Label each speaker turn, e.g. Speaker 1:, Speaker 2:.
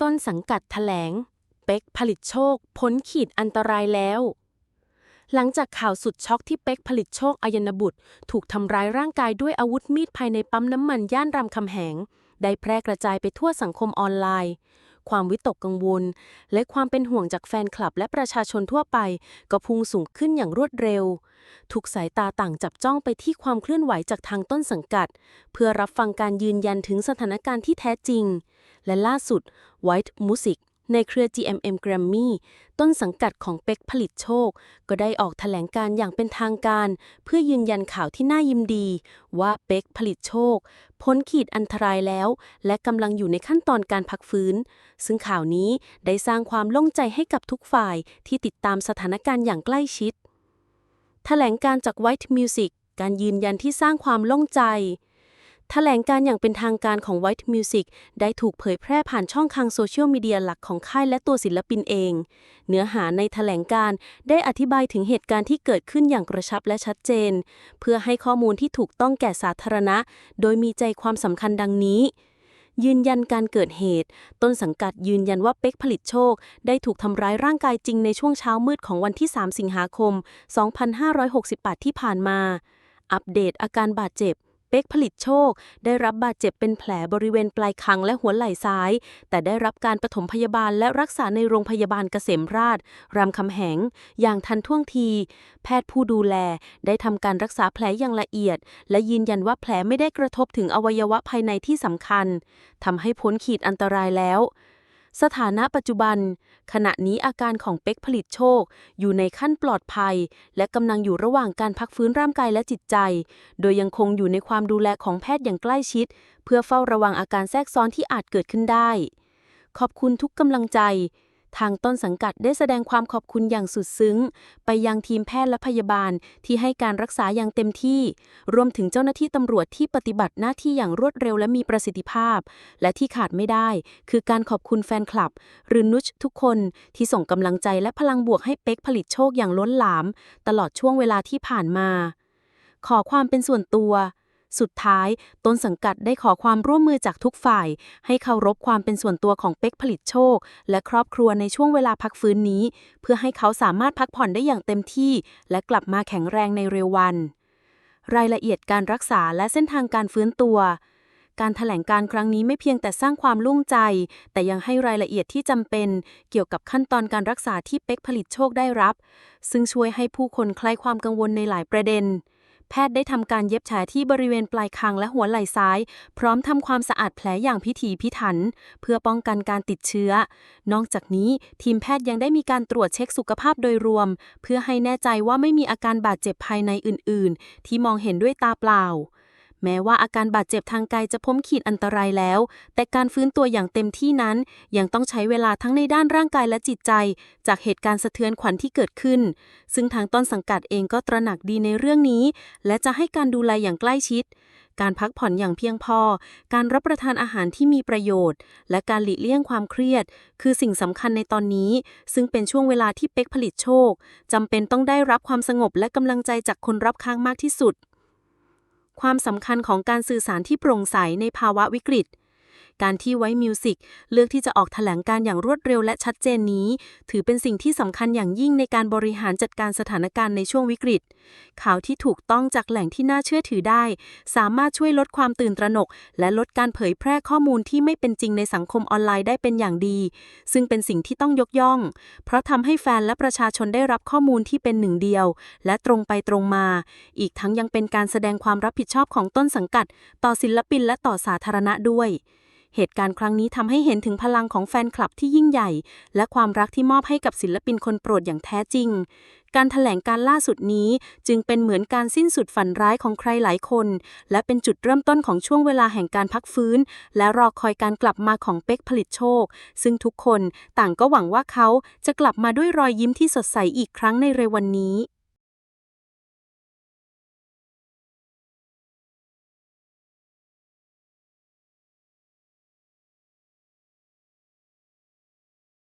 Speaker 1: ต้นสังกัดแถลง เป็กผลิตโชคพ้นขีดอันตรายแล้ว หลังจากข่าวสุดช็อกที่เป็กผลิตโชคอายนบุตร ถูกทำร้ายร่างกายด้วยอาวุธมีดภายในปั๊มน้ำมันย่านรามคำแหง ได้แพร่กระจายไปทั่วสังคมออนไลน์ ความวิตกกังวล และความเป็นห่วงจากแฟนคลับและประชาชนทั่วไป ก็พุ่งสูงขึ้นอย่างรวดเร็ว ทุกสายตาต่างจับจ้องไปที่ความเคลื่อนไหวจากทางต้นสังกัด เพื่อรับฟังการยืนยันถึงสถานการณ์ที่แท้จริง และล่าสุด White Music ในเครือ GMM Grammy ต้นสังกัดของเป็กผลิตโชค ก็ได้ออกแถลงการอย่างเป็นทางการ เพื่อยืนยันข่าวที่น่ายินดี ว่าเป็กผลิตโชค พ้นขีดอันตรายแล้ว และกำลังอยู่ในขั้นตอนการพักฟื้น ซึ่งข่าวนี้ได้สร้างความโล่งใจให้กับทุกฝ่ายที่ติดตามสถานการณ์อย่างใกล้ชิดแถลงการจาก White Music การยืนยันที่สร้างความโล่งใจ แถลงการอย่างเป็นทางการของ White Music ได้ถูกเผยแพร่ผ่านช่องทางโซเชียลมีเดียหลักของค่ายและตัวศิลปินเอง เนื้อหาในแถลงการได้อธิบายถึงเหตุการณ์ที่เกิดขึ้นอย่างกระชับและชัดเจน เพื่อให้ข้อมูลที่ถูกต้องแก่สาธารณะ โดยมีใจความสำคัญดังนี้ยืนยันการเกิดเหตุ ต้นสังกัดยืนยันว่าเป็กผลิตโชค ได้ถูกทำร้ายร่างกายจริงในช่วงเช้ามืดของวันที่ 3 สิงหาคม 2568 ที่ผ่านมา อัปเดตอาการบาดเจ็บ เป็กผลิตโชค ได้รับบาดเจ็บเป็นแผลบริเวณปลายคางและหัวไหล่ซ้าย แต่ได้รับการปฐมพยาบาลและรักษาในโรงพยาบาลเกษมราษฎร์รามคำแหง อย่างทันท่วงที แพทย์ผู้ดูแล ได้ทำการรักษาแผลอย่างละเอียด และยืนยันว่าแผลไม่ได้กระทบถึงอวัยวะภายในที่สำคัญทำให้พ้นขีดอันตรายแล้ว สถานะปัจจุบัน ขณะนี้อาการของเป็กผลิตโชค อยู่ในขั้นปลอดภัย และกำลังอยู่ระหว่างการพักฟื้นร่างกายและจิตใจ โดยยังคงอยู่ในความดูแลของแพทย์อย่างใกล้ชิด เพื่อเฝ้าระวังอาการแทรกซ้อนที่อาจเกิดขึ้นได้ ขอบคุณทุกกำลังใจ ทางต้นสังกัดได้แสดงความขอบคุณอย่างสุดซึ้ง ไปยังทีมแพทย์และพยาบาลที่ให้การรักษาอย่างเต็มที่ รวมถึงเจ้าหน้าที่ตำรวจที่ปฏิบัติหน้าที่อย่างรวดเร็วและมีประสิทธิภาพ และที่ขาดไม่ได้ คือการขอบคุณแฟนคลับ หรือนุชทุกคนที่ส่งกำลังใจและพลังบวกให้เป็กผลิตโชคอย่างล้นหลาม ตลอดช่วงเวลาที่ผ่านมา ขอความเป็นส่วนตัว สุดท้าย ต้นสังกัดได้ขอความร่วมมือจากทุกฝ่าย ให้เคารพความเป็นส่วนตัวของเป็กผลิตโชค และครอบครัวในช่วงเวลาพักฟื้นนี้ เพื่อให้เขาสามารถพักผ่อนได้อย่างเต็มที่ และกลับมาแข็งแรงในเร็ววัน รายละเอียดการรักษาและเส้นทางการฟื้นตัวการแถลงการครั้งนี้ไม่เพียงแต่สร้างความลุ่งใจ แต่ยังให้รายละเอียดที่จำเป็น เกี่ยวกับขั้นตอนการรักษาที่เป็กผลิตโชคได้รับ ซึ่งช่วยให้ผู้คนคลายความกังวลในหลายประเด็น แพทย์ได้ทำการเย็บแผลที่บริเวณปลายคางและหัวไหล่ซ้าย พร้อมทำความสะอาดแผลอย่างพิถีพิถัน เพื่อป้องกันการติดเชื้อ นอกจากนี้ทีมแพทย์ยังได้มีการตรวจเช็คสุขภาพโดยรวม เพื่อให้แน่ใจว่าไม่มีอาการบาดเจ็บภายในอื่น ๆ ที่มองเห็นด้วยตาเปล่า แม้ว่าอาการบาดเจ็บทางกายจะพ้นขีดอันตรายแล้ว แต่การฟื้นตัวอย่างเต็มที่นั้น ยังต้องใช้เวลาทั้งในด้านร่างกายและจิตใจ จากเหตุการณ์สะเทือนขวัญที่เกิดขึ้น ซึ่งทางต้นสังกัดเองก็ตระหนักดีในเรื่องนี้ และจะให้การดูแลอย่างใกล้ชิด การพักผ่อนอย่างเพียงพอ การรับประทานอาหารที่มีประโยชน์ และการหลีกเลี่ยงความเครียด คือสิ่งสำคัญในตอนนี้ ซึ่งเป็นช่วงเวลาที่เป็กผลิตโชคจำเป็นต้องได้รับความสงบและกำลังใจจากคนรับข้างมากที่สุด ความสำคัญของการสื่อสารที่โปร่งใสในภาวะวิกฤต การที่ไว้มิวสิกเลือกที่จะออกแถลงการอย่างรวดเร็วและชัดเจนนี้ ถือเป็นสิ่งที่สำคัญอย่างยิ่งในการบริหารจัดการสถานการณ์ในช่วงวิกฤต ข่าวที่ถูกต้องจากแหล่งที่น่าเชื่อถือได้ สามารถช่วยลดความตื่นตระหนก และลดการเผยแพร่ข้อมูลที่ไม่เป็นจริงในสังคมออนไลน์ได้เป็นอย่างดี ซึ่งเป็นสิ่งที่ต้องยกย่อง เพราะทำให้แฟนและประชาชนได้รับข้อมูลที่เป็นหนึ่งเดียว และตรงไปตรงมา อีกทั้งยังเป็นการแสดงความรับผิดชอบของต้นสังกัด ต่อศิลปินและต่อสาธารณะด้วย เหตุการณ์ครั้งนี้ทำให้เห็นถึงพลังของแฟนคลับที่ยิ่งใหญ่ และความรักที่มอบให้กับศิลปินคนโปรดอย่างแท้จริง การแถลงการล่าสุดนี้จึงเป็นเหมือนการสิ้นสุดฝันร้ายของใครหลายคน และเป็นจุดเริ่มต้นของช่วงเวลาแห่งการพักฟื้น และรอคอยการกลับมาของเป็กผลิตโชค ซึ่งทุกคนต่างก็หวังว่าเขาจะกลับมาด้วยรอยยิ้มที่สดใสอีกครั้งในเร็ววันนี้